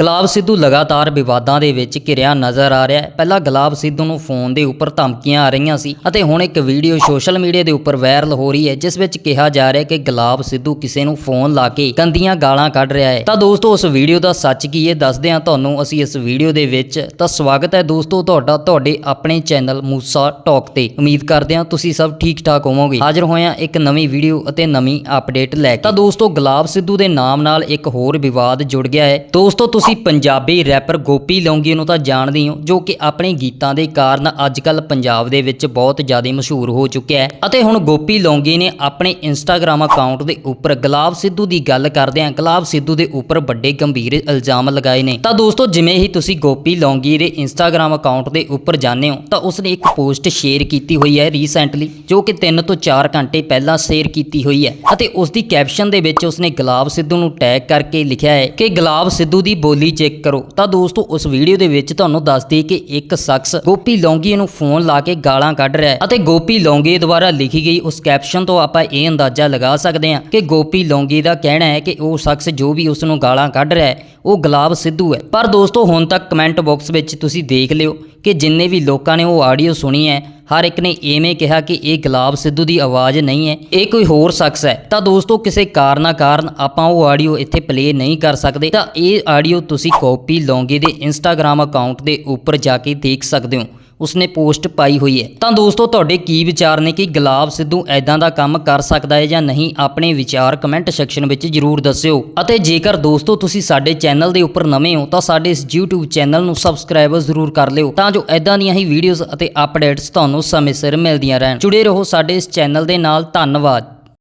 ਗੁਲਾਬ ਸਿੱਧੂ ਲਗਾਤਾਰ ਵਿਵਾਦਾਂ ਦੇ ਵਿੱਚ ਘਿਰਿਆ ਨਜ਼ਰ ਆ ਰਿਹਾ ਹੈ। ਪਹਿਲਾਂ ਗੁਲਾਬ ਸਿੱਧੂ ਨੂੰ ਫੋਨ ਦੇ ਉੱਪਰ ਧਮਕੀਆਂ ਆ ਰਹੀਆਂ ਸੀ ਅਤੇ ਹੁਣ ਇੱਕ ਵੀਡੀਓ ਸੋਸ਼ਲ ਮੀਡੀਆ ਦੇ ਉੱਪਰ ਵਾਇਰਲ ਹੋ ਰਹੀ ਹੈ, ਜਿਸ ਵਿੱਚ ਕਿਹਾ ਜਾ ਰਿਹਾ ਹੈ ਕਿ ਗੁਲਾਬ ਸਿੱਧੂ ਕਿਸੇ ਨੂੰ ਫੋਨ ਲਾ ਕੇ ਗੰਦੀਆਂ ਗਾਲਾਂ ਕੱਢ ਰਿਹਾ ਹੈ। ਤਾਂ ਦੋਸਤੋ, ਉਸ ਵੀਡੀਓ ਦਾ ਸੱਚ ਕੀ ਹੈ, ਦੱਸਦੇ ਹਾਂ ਤੁਹਾਨੂੰ। ਅਸੀਂ ਇਸ ਵੀਡੀਓ ਦੇ ਵਿੱਚ ਤਾਂ ਸਵਾਗਤ ਹੈ ਦੋਸਤੋ, ਤੁਹਾਡਾ, ਤੁਹਾਡੇ ਆਪਣੇ ਚੈਨਲ ਮੂਸਾ ਟਾਕ ਤੇ। ਉਮੀਦ ਕਰਦੇ ਹਾਂ ਤੁਸੀਂ ਸਭ ਠੀਕ ਠਾਕ ਹੋਵੋਗੇ। ਹਾਜ਼ਰ ਹੋਇਆ ਇੱਕ ਨਵੀਂ ਵੀਡੀਓ ਅਤੇ ਨਵੀਂ ਅਪਡੇਟ ਲੈ ਕੇ। ਤਾਂ ਦੋਸਤੋ, ਗੁਲਾਬ ਸਿੱਧੂ ਦੇ ਨਾਮ ਨਾਲ ਇੱਕ ਹੋਰ ਵਿਵਾਦ ਜੁੜ ਗਿਆ ਹੈ। ਦੋਸਤੋ ਤੁਸੀਂ ਪੰਜਾਬੀ ਰੈਪਰ ਗੋਪੀ ਲੌਂਗੀ ਨੂੰ ਤਾਂ ਜਾਣਦੇ ਹੋ ਜੋ ਕਿ ਆਪਣੇ ਗੀਤਾਂ ਦੇ ਕਾਰਨ ਅੱਜਕੱਲ ਪੰਜਾਬ ਦੇ ਵਿੱਚ ਬਹੁਤ ਜ਼ਿਆਦਾ ਮਸ਼ਹੂਰ ਹੋ ਚੁੱਕਿਆ ਹੈ। ਅਤੇ ਹੁਣ ਗੋਪੀ ਲੌਂਗੀ ਨੇ ਆਪਣੇ ਇੰਸਟਾਗ੍ਰam ਅਕਾਊਂਟ ਦੇ ਉੱਪਰ ਗੁਲਾਬ ਸਿੱਧੂ ਦੀ ਗੱਲ ਕਰਦਿਆਂ ਗੁਲਾਬ ਸਿੱਧੂ ਦੇ ਉੱਪਰ ਵੱਡੇ ਗੰਭੀਰ ਇਲਜ਼ਾਮ ਲਗਾਏ ਨੇ। ਤਾਂ ਦੋਸਤੋ, ਜਿਵੇਂ ਹੀ ਤੁਸੀਂ ਗੋਪੀ ਲੌਂਗੀ ਦੇ ਇੰਸਟਾਗ੍ਰam ਅਕਾਊਂਟ ਦੇ ਉੱਪਰ ਜਾਂਦੇ ਹੋ, ਤਾਂ ਉਸਨੇ ਇੱਕ ਪੋਸਟ ਸ਼ੇਅਰ ਕੀਤੀ ਹੋਈ ਹੈ ਰੀਸੈਂਟਲੀ ਜੋ ਕਿ 3 ਤੋਂ 4 ਘੰਟੇ ਪਹਿਲਾਂ ਸ਼ੇਅਰ ਕੀਤੀ ਹੋਈ ਹੈ। ਅਤੇ ਉਸ ਦੀ ਕੈਪਸ਼ਨ ਦੇ ਵਿੱਚ ਉਸਨੇ ਗੁਲਾਬ ਸਿੱਧੂ ਨੂੰ ਟੈਗ ਕਰਕੇ ਲਿਖਿਆ ਹੈ ਕਿ ਗੁਲਾਬ ਸਿੱਧੂ ਦੀ ਬੋਲੀ ਚੈੱਕ ਕਰੋ। ਤਾਂ ਦੋਸਤੋ, ਉਸ ਵੀਡੀਓ ਦੇ ਵਿੱਚ ਤੁਹਾਨੂੰ ਦੱਸਦੀ ਕਿ ਇੱਕ ਸ਼ਖਸ ਗੋਪੀ ਲੌਂਗੀ ਨੂੰ ਫੋਨ ਲਾ ਕੇ ਗਾਲਾਂ ਕੱਢ ਰਿਹਾ ਹੈ ਅਤੇ ਗੋਪੀ ਲੌਂਗੀ ਦੁਆਰਾ ਲਿਖੀ ਗਈ ਉਸ ਕੈਪਸ਼ਨ ਤੋਂ ਆਪਾਂ ਇਹ ਅੰਦਾਜ਼ਾ ਲਗਾ ਸਕਦੇ ਹਾਂ ਕਿ ਗੋਪੀ ਲੌਂਗੀ ਦਾ ਕਹਿਣਾ ਹੈ ਕਿ ਉਹ ਸ਼ਖਸ ਜੋ ਵੀ ਉਸ ਨੂੰ ਗਾਲਾਂ ਕੱਢ ਰਿਹਾ ਹੈ, ਉਹ ਗੁਲਾਬ ਸਿੱਧੂ ਹੈ। ਪਰ ਦੋਸਤੋ, ਹੁਣ ਤੱਕ ਕਮੈਂਟ ਬਾਕਸ ਵਿੱਚ ਤੁਸੀਂ ਦੇਖ ਲਿਓ ਕਿ ਜਿੰਨੇ ਵੀ ਲੋਕਾਂ ਨੇ ਉਹ ਆਡੀਓ ਸੁਣੀ ਹੈ ਹਰ ਇੱਕ ਨੇ ਐਵੇਂ ਕਿਹਾ ਕਿ ਇਹ ਗੁਲਾਬ ਸਿੱਧੂ ਦੀ ਆਵਾਜ਼ ਨਹੀਂ ਹੈ, ਇਹ ਕੋਈ ਹੋਰ ਸ਼ਖਸ ਹੈ। ਤਾਂ ਦੋਸਤੋ, ਕਿਸੇ ਕਾਰਨਾ ਕਾਰਨ ਆਪਾਂ ਉਹ ਆਡੀਓ ਇੱਥੇ ਪਲੇ ਨਹੀਂ ਕਰ ਸਕਦੇ, ਤਾਂ ਇਹ ਆਡੀਓ ਤੁਸੀਂ ਕਾਪੀ ਲੌਂਗੇ ਦੇ ਇੰਸਟਾਗ੍ਰam ਅਕਾਊਂਟ ਦੇ ਉੱਪਰ ਜਾ ਕੇ ਦੇਖ ਸਕਦੇ ਹੋ। ਉਸਨੇ ਪੋਸਟ ਪਾਈ ਹੋਈ ਹੈ। ਤਾਂ ਦੋਸਤੋ, ਤੁਹਾਡੇ ਕੀ ਵਿਚਾਰ ਨੇ ਕਿ ਗੁਲਾਬ ਸਿੱਧੂ ਐਦਾਂ ਦਾ ਕੰਮ ਕਰ ਸਕਦਾ ਹੈ ਜਾਂ ਨਹੀਂ? ਆਪਣੇ ਵਿਚਾਰ ਕਮੈਂਟ ਸੈਕਸ਼ਨ ਵਿੱਚ ਜਰੂਰ ਦੱਸਿਓ। ਅਤੇ ਜੇਕਰ ਦੋਸਤੋ, ਤੁਸੀਂ ਸਾਡੇ ਚੈਨਲ ਦੇ ਉੱਪਰ ਨਵੇਂ ਹੋ, ਤਾਂ ਸਾਡੇ ਇਸ YouTube ਚੈਨਲ ਨੂੰ ਸਬਸਕ੍ਰਾਈਬ ਜ਼ਰੂਰ ਕਰ ਲਿਓ, ਤਾਂ ਜੋ ਐਦਾਂ ਦੀਆਂ ਹੀ ਵੀਡੀਓਜ਼ ਅਤੇ ਅਪਡੇਟਸ ਤੁਹਾਨੂੰ ਸਮੇਂ ਸਿਰ ਮਿਲਦੀਆਂ ਰਹਿਣ। ਜੁੜੇ ਰਹੋ ਸਾਡੇ ਇਸ ਚੈਨਲ ਦੇ ਨਾਲ। ਧੰਨਵਾਦ।